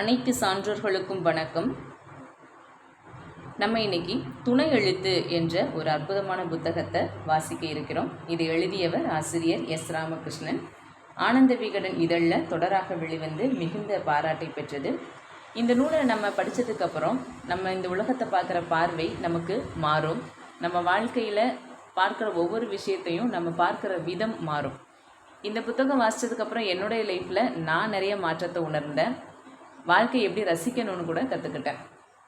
அனைத்து சான்றோர்களுக்கும் வணக்கம். நம்ம இன்னைக்கு துணை எழுத்து என்ற ஒரு அற்புதமான புத்தகத்தை வாசிக்க இருக்கிறோம். இது எழுதியவர் ஆசிரியர் எஸ் ராமகிருஷ்ணன். ஆனந்த விகடன் இதழில் தொடராக வெளிவந்து மிகுந்த பாராட்டை பெற்றது. இந்த நூலை நம்ம படித்ததுக்கப்புறம் நம்ம இந்த உலகத்தை பார்க்குற பார்வை நமக்கு மாறும். நம்ம வாழ்க்கையில் பார்க்குற ஒவ்வொரு விஷயத்தையும் நம்ம பார்க்குற விதம் மாறும். இந்த புத்தகம் வாசித்ததுக்கப்புறம் என்னுடைய லைஃப்பில் நான் நிறைய மாற்றத்தை உணர்ந்தேன். வாழ்க்கையை எப்படி ரசிக்கணும்னு கூட கற்றுக்கிட்டேன்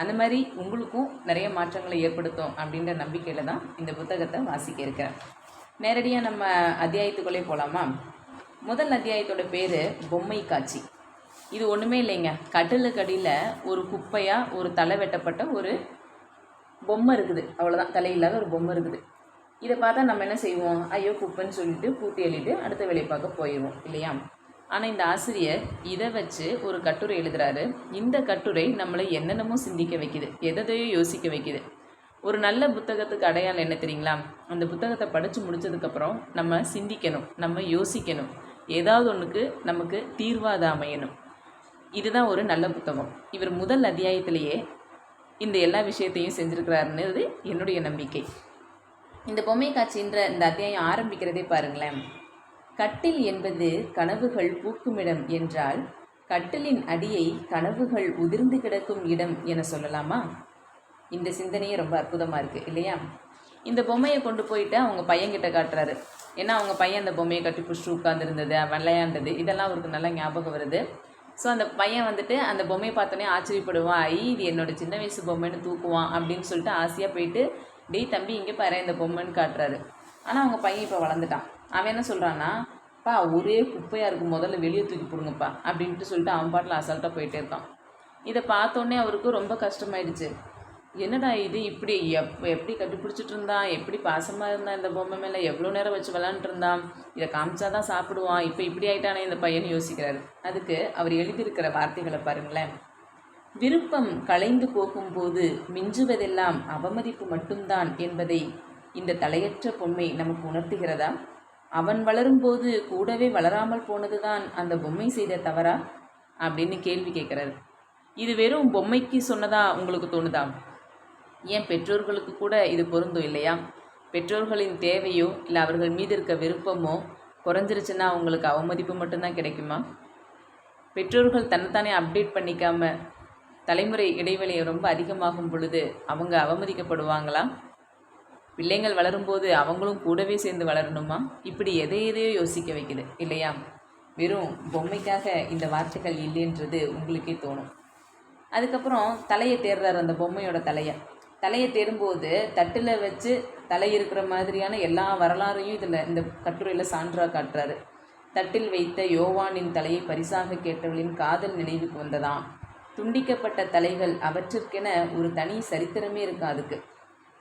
அந்த மாதிரி உங்களுக்கும் நிறைய மாற்றங்களை ஏற்படுத்தும் அப்படின்ற நம்பிக்கையில் தான் இந்த புத்தகத்தை வாசிக்க இருக்கிறேன் நேரடியாக நம்ம அத்தியாயத்துக்குள்ளே போகலாமா முதல் அத்தியாயத்தோட பேர் பொம்மை காட்சி. இது ஒன்றுமே இல்லைங்க. கட்டிலுக்கடியில் ஒரு குப்பையாக ஒரு தலை வெட்டப்பட்ட ஒரு பொம்மை இருக்குது. அவ்வளோதான் தலையில்லாத ஒரு பொம்மை இருக்குது. இதை பார்த்தா நம்ம என்ன செய்வோம்? ஐயோ குப்பைன்னு சொல்லிட்டு பூட்டி எழுதிட்டு அடுத்த வேலையை பார்க்க போயிடுவோம். இல்லையா? ஆனால் இந்த ஆசிரியர் இதை வச்சு ஒரு கட்டுரை எழுதுறாரு. இந்த கட்டுரை நம்மளை என்னென்னமோ சிந்திக்க வைக்குது. எதையோ யோசிக்க வைக்குது. ஒரு நல்ல புத்தகத்துக்கு அடையாளம் என்ன தெரியுங்களா? அந்த புத்தகத்தை படித்து முடிச்சதுக்கப்புறம் நம்ம சிந்திக்கணும். நம்ம யோசிக்கணும். ஏதாவது ஒன்றுக்கு நமக்கு தீர்வாக அமையணும். இதுதான் ஒரு நல்ல புத்தகம். இவர் முதல் அத்தியாயத்திலேயே இந்த எல்லா விஷயத்தையும் செஞ்சுருக்கிறாருன்றது என்னுடைய நம்பிக்கை. இந்த பொம்மை காட்சின்ற இந்த அத்தியாயம் ஆரம்பிக்கிறதே பாருங்களேன். கட்டில் என்பது கனவுகள் பூக்குமிடம் என்றால் கட்டிலின் அடியை கனவுகள் உதிர்ந்து கிடக்கும் இடம் என சொல்லலாமா? இந்த சிந்தனையே ரொம்ப அற்புதமாக இருக்குது இல்லையா? இந்த பொம்மையை கொண்டு போயிட்டு அவங்க பையன்கிட்ட காட்டுறாரு. ஏன்னா அவங்க பையன் அந்த பொம்மையை கட்டி பிடிச்சிட்டு உட்காந்துருந்தது விளையாண்டது இதெல்லாம் அவருக்கு நல்லா ஞாபகம் வருது. ஸோ அந்த பையன் வந்துட்டு அந்த பொம்மையை பார்த்தோன்னே ஆச்சரியப்படுவான். ஐ இது என்னோட சின்ன வயசு பொம்மைன்னு தூக்குவான் அப்படின்னு சொல்லிட்டு ஆசையாக போயிட்டு டேய் தம்பி இங்கே பாரு இந்த பொம்மைன்னு காட்டுறாரு. ஆனால் அவங்க பையன் இப்போ வளர்ந்துட்டான். அவன் என்ன சொல்கிறான்னா பா ஒரே குப்பையாக இருக்கும் முதல்ல வெளியே தூக்கி போடுங்கப்பா அப்படின்ட்டு சொல்லிட்டு அவன் பாட்டில் அசால்ட்டாக போயிட்டே இருக்கான். இதை பார்த்தோன்னே அவருக்கு ரொம்ப கஷ்டமாயிடுச்சு. என்னடா இது? இப்படி எப் எப்படி கட்டிப்பிடிச்சிட்டு இருந்தான் எப்படி பாசமாக இருந்தான் இந்த பொம்மை மேலே? எவ்வளோ நேரம் வச்சு விளாண்டுட்டு இருந்தான் இதை காமிச்சா தான் சாப்பிடுவான். இப்போ இப்படி ஆயிட்டானே இந்த பையன் யோசிக்கிறாரு. அதுக்கு அவர் எழுதியிருக்கிற வார்த்தைகளை பாருங்களேன். விருப்பம் கலைந்து போகும்போது மிஞ்சுவதெல்லாம் அவமதிப்பு மட்டும்தான் என்பதை இந்த தலையற்ற பொம்மை நமக்கு உணர்த்துகிறதா? அவன் வளரும்போது கூடவே வளராமல் போனதுதான் அந்த பொம்மை செய்த தவறா? அப்படின்னு கேள்வி கேட்குறாரு. இது வெறும் பொம்மைக்கு சொன்னதா உங்களுக்கு தோணுதா? ஏன் பெற்றோர்களுக்கு கூட இது பொருந்தும் இல்லையா? பெற்றோர்களின் தேவையோ இல்லை அவர்கள் மீது இருக்க விருப்பமோ குறைஞ்சிருச்சுன்னா அவங்களுக்கு அவமதிப்பு மட்டும்தான் கிடைக்குமா? பெற்றோர்கள் தன்னைத்தானே அப்டேட் பண்ணிக்காம தலைமுறை இடைவெளி ரொம்ப அதிகமாகும் பொழுது அவங்க அவமதிக்கப்படுவாங்களா? பிள்ளைங்கள் வளரும்போது அவங்களும் கூடவே சேர்ந்து வளரணுமா? இப்படி எதை எதையோ யோசிக்க வைக்குது இல்லையா? வெறும் பொம்மைக்காக இந்த வார்த்தைகள் இல்லைன்றது உங்களுக்கே தோணும். அதுக்கப்புறம் தலையை தேர்றார் அந்த பொம்மையோட தலையை. தலையை தேடும்போது தட்டில் வச்சு தலை இருக்கிற மாதிரியான எல்லா வரலாறையும் இதில் இந்த கட்டுரையில் சான்றாக காட்டுறாரு. தட்டில் வைத்த யோவானின் தலையை பரிசாக கேட்டவளின் காதல் நினைவுக்கு வந்ததாம். துண்டிக்கப்பட்ட தலைகள் அவற்றிற்கென ஒரு தனி சரித்திரமே இருக்கு அதுக்கு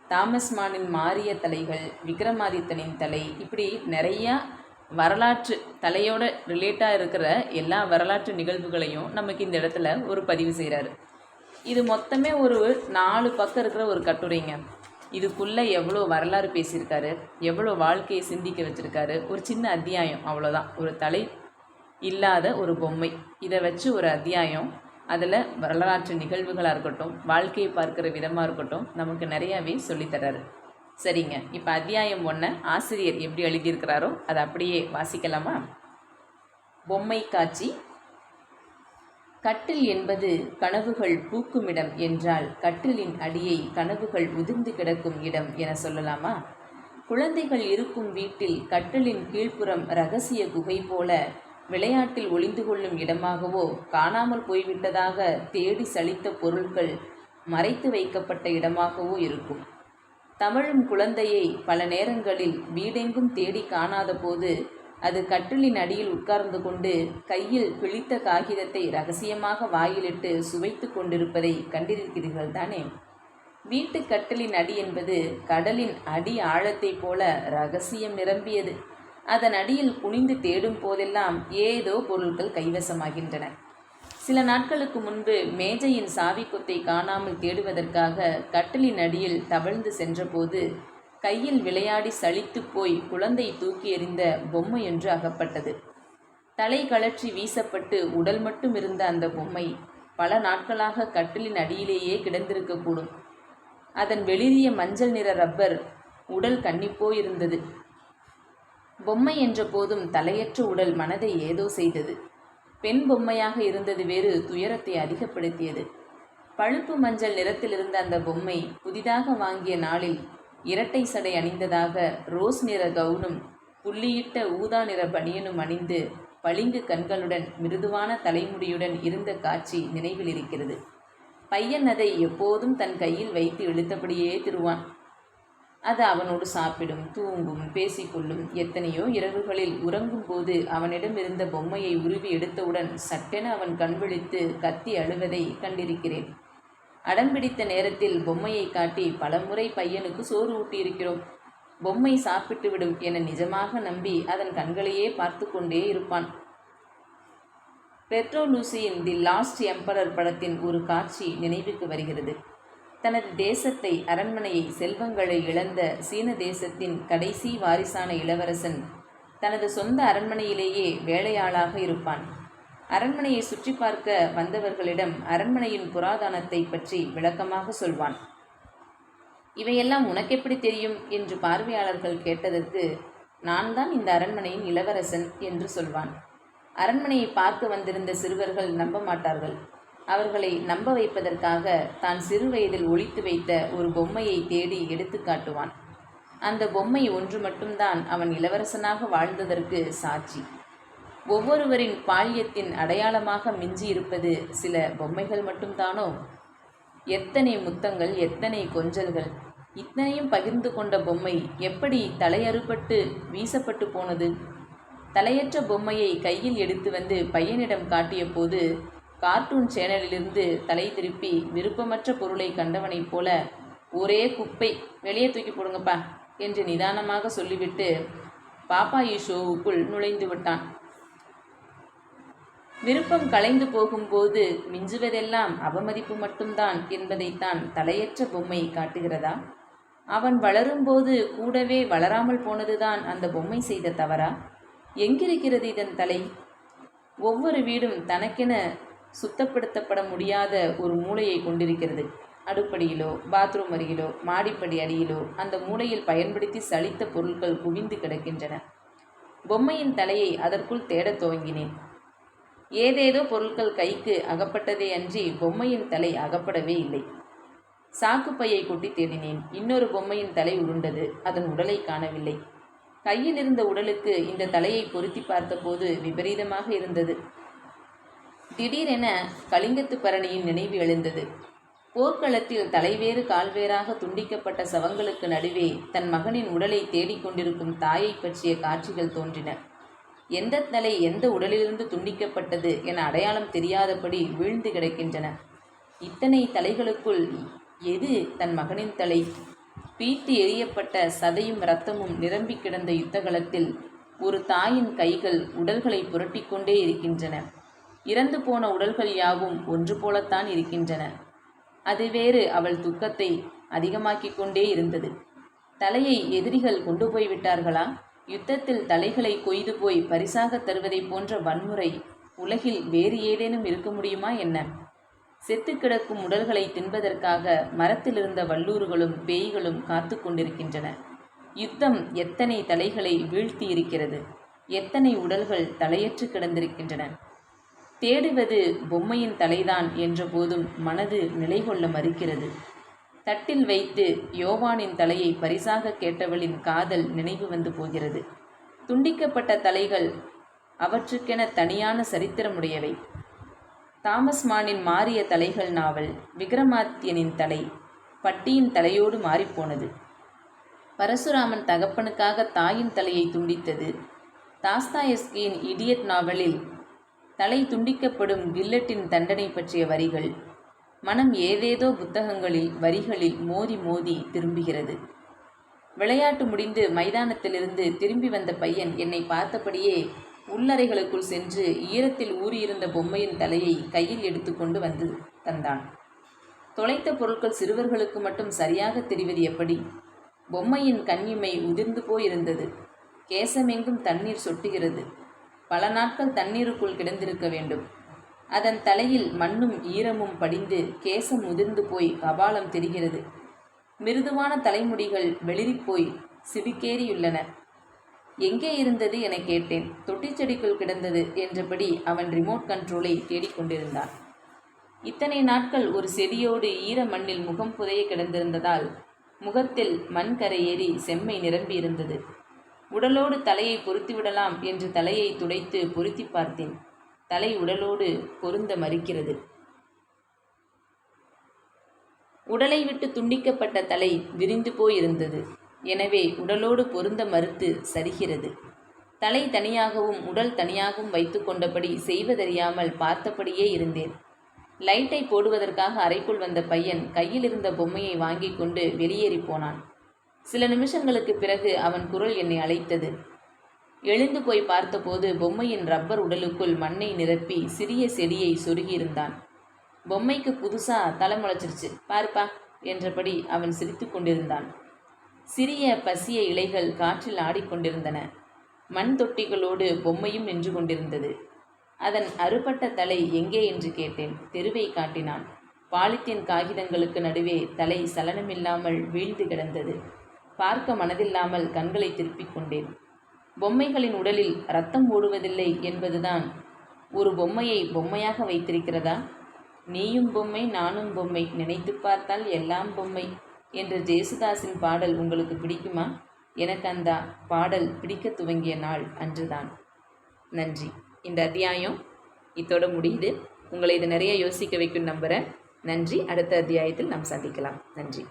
தாமஸ் மானின் மாறிய தலைகள் விக்ரமாதித்தனின் தலை இப்படி நிறையா வரலாற்று தலையோட ரிலேட்டாக இருக்கிற எல்லா வரலாற்று நிகழ்வுகளையும் நமக்கு இந்த இடத்துல ஒரு பதிவு செய்கிறாரு இது மொத்தமே ஒரு நாலு பக்கம் இருக்கிற ஒரு கட்டுரைங்க. இதுக்குள்ளே எவ்வளோ வரலாறு பேசியிருக்காரு எவ்வளோ வாழ்க்கையை சிந்திக்க வச்சுருக்காரு ஒரு சின்ன அத்தியாயம் அவ்வளோதான். ஒரு தலை இல்லாத ஒரு பொம்மை. இதை வச்சு ஒரு அத்தியாயம் அதில் வரலாற்று நிகழ்வுகளாக இருக்கட்டும் வாழ்க்கையை பார்க்குற விதமாக இருக்கட்டும் நமக்கு நிறையாவே சொல்லித்தராரு சரிங்க. இப்போ அத்தியாயம் ஒன்று ஆசிரியர் எப்படி எழுதியிருக்கிறாரோ அதை அப்படியே வாசிக்கலாமா? பொம்மை காட்சி. கட்டில் என்பது கனவுகள் பூக்குமிடம் என்றால் கட்டிலின் அடியை கனவுகள் உதிர்ந்து கிடக்கும் இடம் என சொல்லலாமா? குழந்தைகள் இருக்கும் வீட்டில் கட்டிலின் கீழ்ப்புறம் ரகசிய குகை போல விளையாட்டில் ஒளிந்து கொள்ளும் இடமாகவோ காணாமல் போய்விட்டதாக தேடி சலித்த பொருட்கள் மறைத்து வைக்கப்பட்ட இடமாகவோ இருக்கும். தமிழும் குழந்தையை பல நேரங்களில் வீடெங்கும் தேடி காணாத போது அது கட்டிலின் அடியில் உட்கார்ந்து கொண்டு கையில் பிழித்த காகிதத்தை ரகசியமாக வாயிலிட்டு சுவைத்து கொண்டிருப்பதை கண்டிருக்கிறீர்கள் தானே? வீட்டு கட்டிலின் அடி என்பது கடலின் அடி ஆழத்தைப் போல ரகசியம் நிரம்பியது. அதன் அடியில் குனிந்து தேடும் போதெல்லாம் ஏதோ பொருட்கள் கைவசமாகின்றன. சில நாட்களுக்கு முன்பு மேஜையின் சாவி கொத்தை காணாமல் தேடுவதற்காக கட்டிலின் அடியில் தவழ்ந்து சென்றபோது கையில் விளையாடி சலித்து போய் குழந்தை தூக்கி எறிந்த பொம்மை என்று அகப்பட்டது. தலை கழற்றி வீசப்பட்டு உடல் மட்டும் இருந்த அந்த பொம்மை பல நாட்களாக கட்டிலின் அடியிலேயே கிடந்திருக்கக்கூடும். அதன் வெளிரிய மஞ்சள் நிற ரப்பர் உடல் கன்னிப்போயிருந்தது. பொம்மை என்ற போதும் தலையற்ற உடல் மனதை ஏதோ செய்தது. பெண் பொம்மையாக இருந்தது வேறு துயரத்தை அதிகப்படுத்தியது. பழுப்பு மஞ்சள் நிறத்திலிருந்த அந்த பொம்மை புதிதாக வாங்கிய நாளில் இரட்டை சடை அணிந்ததாக ரோஸ் நிற கவுனும் புள்ளியிட்ட ஊதா நிற பனியனும் அணிந்து பளிங்கு கண்களுடன் மிருதுவான தலைமுடியுடன் இருந்த காட்சி நினைவில் இருக்கிறது. பையன் அதை எப்போதும் தன் கையில் வைத்து இழுத்தபடியே திருவான். அது அவனோடு சாப்பிடும் தூங்கும் பேசிக்கொள்ளும். எத்தனையோ இரவுகளில் உறங்கும் போது அவனிடம் இருந்த பொம்மையை உருவி எடுத்தவுடன் சட்டென அவன் கண்விழித்து கத்தி அழுவதை கண்டிருக்கிறேன். அடம்பிடித்த நேரத்தில் பொம்மையை காட்டி பலமுறை பையனுக்கு சோறு ஊட்டியிருக்கிறோம். பொம்மை சாப்பிட்டு விடும் என நிஜமாக நம்பி அதன் கண்களையே பார்த்து கொண்டே இருப்பான். பெட்ரோ லூசியின் தி லாஸ்ட் எம்பரர் படத்தின் ஒரு காட்சி நினைவுக்கு வருகிறது. தனது தேசத்தை அரண்மனையை செல்வங்களை இழந்த சீன தேசத்தின் கடைசி வாரிசான இளவரசன் தனது சொந்த அரண்மனையிலேயே வேலையாளாக இருப்பான். அரண்மனையை சுற்றி பார்க்க வந்தவர்களிடம் அரண்மனையின் புராதனத்தை பற்றி விளக்கமாக சொல்வான். இவையெல்லாம் உனக்கெப்படி தெரியும்? என்று பார்வையாளர்கள் கேட்டதற்கு நான் தான் இந்த அரண்மனையின் இளவரசன் என்று சொல்வான். அரண்மனையை பார்க்க வந்திருந்த சிறுவர்கள் நம்ப மாட்டார்கள். அவர்களை நம்ப வைப்பதற்காக தான் சிறு வயதில் ஒழித்து வைத்த ஒரு பொம்மையை தேடி எடுத்து காட்டுவான். அந்த பொம்மை ஒன்று மட்டும்தான் அவன் இளவரசனாக வாழ்ந்ததற்கு சாட்சி. ஒவ்வொருவரின் பால்யத்தின் அடையாளமாக மிஞ்சி இருப்பது சில பொம்மைகள் மட்டும்தானோ? எத்தனை முத்தங்கள் எத்தனை கொஞ்சல்கள்? இத்தனையும் பகிர்ந்து கொண்ட பொம்மை எப்படி தலையறுபட்டு வீசப்பட்டு போனது? தலையற்ற பொம்மையை கையில் எடுத்து வந்து பையனிடம் காட்டிய போது கார்ட்டூன் சேனலிலிருந்து தலை திருப்பி விருப்பமற்ற பொருளை கண்டவனைப் போல ஒரே குப்பை வெளியே தூக்கி போடுங்கப்பா என்று நிதானமாக சொல்லிவிட்டு பாப்பாயி ஷோவுக்குள் நுழைந்து விட்டான். விருப்பம் கலைந்து போகும்போது மிஞ்சுவதெல்லாம் அவமதிப்பு மட்டும்தான் என்பதைத்தான் தலையற்ற பொம்மை காட்டுகிறதா? அவன் வளரும்போது கூடவே வளராமல் போனதுதான் அந்த பொம்மை செய்த தவறா? எங்கிருக்கிறது இதன் தலை? ஒவ்வொரு வீடும் தனக்கென சுத்தப்படுத்தப்பட முடியாத ஒரு மூளையை கொண்டிருக்கிறது. அடுப்படியிலோ பாத்ரூம் அருகிலோ மாடிப்படி அடியிலோ அந்த மூளையில் பயன்படுத்தி சலித்த பொருட்கள் குவிந்து கிடக்கின்றன. பொம்மையின் தலையை அதற்குள் தேடத் துவங்கினேன். ஏதேதோ பொருட்கள் கைக்கு அகப்பட்டதே அன்றி பொம்மையின் தலை அகப்படவே இல்லை. சாக்குப்பையை கொட்டி தேடினேன். இன்னொரு பொம்மையின் தலை உருண்டது. அதன் உடலை காணவில்லை. கையில் இருந்த உடலுக்கு இந்த தலையை பொருத்தி பார்த்தபோது விபரீதமாக இருந்தது. திடீரென கலிங்கத்து பரணியின் நினைவு எழுந்தது. போர்க்களத்தில் தலைவேறு கால்வேறாக துண்டிக்கப்பட்ட சவங்களுக்கு நடுவே தன் மகனின் உடலை தேடிக்கொண்டிருக்கும் தாயை பற்றிய காட்சிகள் தோன்றின. எந்த தலை எந்த உடலிலிருந்து துண்டிக்கப்பட்டது என அடையாளம் தெரியாதபடி வீழ்ந்து கிடக்கின்றன. இத்தனை தலைகளுக்குள் எது தன் மகனின் தலை? பீத்து எரியப்பட்ட சதையும் இரத்தமும் நிரம்பி கிடந்த யுத்தகலத்தில் ஒரு தாயின் கைகள் உடல்களை புரட்டிக்கொண்டே இருக்கின்றன. இறந்து போன உடல்கள் யாவும் ஒன்று போலத்தான் இருக்கின்றன. அது வேறு அவள் துக்கத்தை அதிகமாக்கிக் கொண்டே இருந்தது. தலையை எதிரிகள் கொண்டு போய்விட்டார்களா யுத்தத்தில் தலைகளை கொய்து போய் பரிசாக தருவதைப் போன்ற வன்முறை உலகில் வேறு ஏதேனும் இருக்க முடியுமா என்ன? செத்து கிடக்கும் உடல்களை தின்பதற்காக மரத்திலிருந்த வல்லூறுகளும் பேய்களும் காத்து கொண்டிருக்கின்றன. யுத்தம் எத்தனை தலைகளை வீழ்த்தி இருக்கிறது எத்தனை உடல்கள் தலையற்று கிடந்திருக்கின்றன? தேடுவது பொம்மையின் தலைதான் என்ற போதும் மனது நிலை கொள்ள மறுக்கிறது. தட்டில் வைத்து யோவானின் தலையை பரிசாக கேட்டவளின் காதல் நினைவு வந்து போகிறது. துண்டிக்கப்பட்ட தலைகள் அவற்றுக்கென தனியான சரித்திரமுடையவை. தாமஸ் மானின் மாறிய தலைகள் நாவல் விக்ரமாத்தியனின் தலை பட்டியின் தலையோடு மாறிப்போனது. பரசுராமன் தகப்பனுக்காக தாயின் தலையை துண்டித்தது. தாஸ்தாயஸ்கியின் இடியட் நாவலில் தலை துண்டிக்கப்படும் கில்லட்டின் தண்டனை பற்றிய வரிகள். மனம் ஏதேதோ புத்தகங்களில் வரிகளில் மோதி மோதி திரும்புகிறது. விளையாட்டு முடிந்து மைதானத்திலிருந்து திரும்பி வந்த பையன் என்னை பார்த்தபடியே உள்ளறைகளுக்குள் சென்று ஈரத்தில் ஊறியிருந்த பொம்மையின் தலையை கையில் எடுத்துக்கொண்டு வந்து தந்தான். தொலைத்த பொருட்கள் சிறுவர்களுக்கு மட்டும் சரியாக தெரிவது எப்படி? பொம்மையின் கண்ணிமை உதிர்ந்து போயிருந்தது. கேசமெங்கும் தண்ணீர் சொட்டுகிறது. பல நாட்கள் தண்ணீருக்குள் கிடந்திருக்க வேண்டும். அதன் தலையில் மண்ணும் ஈரமும் படிந்து கேசம் உதிர்ந்து போய் கபாலம் தெரிகிறது. மிருதுவான தலைமுடிகள் வெளிரிப்போய் சிவிக்கேறியுள்ளன. எங்கே இருந்தது? என கேட்டேன். தொட்டிச் செடிக்குள் கிடந்தது என்றபடி அவன் ரிமோட் கண்ட்ரோலை தேடிக்கொண்டிருந்தான் இத்தனை நாட்கள் ஒரு செடியோடு ஈர மண்ணில் முகம் புதைய கிடந்திருந்ததால் முகத்தில் மண் கரையேறி செம்மை நிரம்பியிருந்தது. உடலோடு தலையை பொருத்தி விடலாம் என்று தலையை துடைத்து பொருத்தி பார்த்தேன். தலை உடலோடு பொருந்த மறுக்கிறது. உடலை விட்டு துண்டிக்கப்பட்ட தலை விரிந்து போயிருந்தது. எனவே உடலோடு பொருந்த மறுத்து சரிகிறது. தலை தனியாகவும் உடல் தனியாகவும் வைத்து கொண்டபடி செய்வதறியாமல் பார்த்தபடியே இருந்தேன். லைட்டை போடுவதற்காக அறைக்குள் வந்த பையன் கையில் இருந்த பொம்மையை வாங்கி கொண்டு வெளியேறி போனான். சில நிமிஷங்களுக்கு பிறகு அவன் குரல் என்னை அழைத்தது. எழுந்து போய் பார்த்தபோது பொம்மையின் ரப்பர் உடலுக்குள் மண்ணை நிரப்பி சிறிய செடியை சொருகியிருந்தான். பொம்மைக்கு புதுசா தலை முளைச்சிருச்சு. பாருப்பா என்றபடி அவன் சிரித்து கொண்டிருந்தான். சிறிய பசிய இலைகள் காற்றில் ஆடிக்கொண்டிருந்தன மண் தொட்டிகளோடு பொம்மையும் நின்று கொண்டிருந்தது. அதன் அறுபட்ட தலை எங்கே என்று கேட்டேன். தெருவை காட்டினான். பாலித்தீன் காகிதங்களுக்கு நடுவே தலை சலனமில்லாமல் வீழ்ந்து கிடந்தது. பார்க்க மனதில்லாமல் கண்களை திருப்பிக் கொண்டேன். பொம்மைகளின் உடலில் ரத்தம் ஓடுவதில்லை என்பதுதான் ஒரு பொம்மையை பொம்மையாக வைத்திருக்கிறதா? நீயும் பொம்மை நானும் பொம்மை நினைத்து பார்த்தால் எல்லாம் பொம்மை என்ற ஜேசுதாஸின் பாடல் உங்களுக்கு பிடிக்குமா? எனக்கு அந்த பாடல் பிடிக்க துவங்கிய நாள் அன்றுதான். நன்றி. இந்த அத்தியாயம் இத்தோட முடியுது. உங்களை இது நிறைய யோசிக்க வைக்கும் நம்புகிறேன் நன்றி. அடுத்த அத்தியாயத்தில் நாம் சந்திக்கலாம். நன்றி.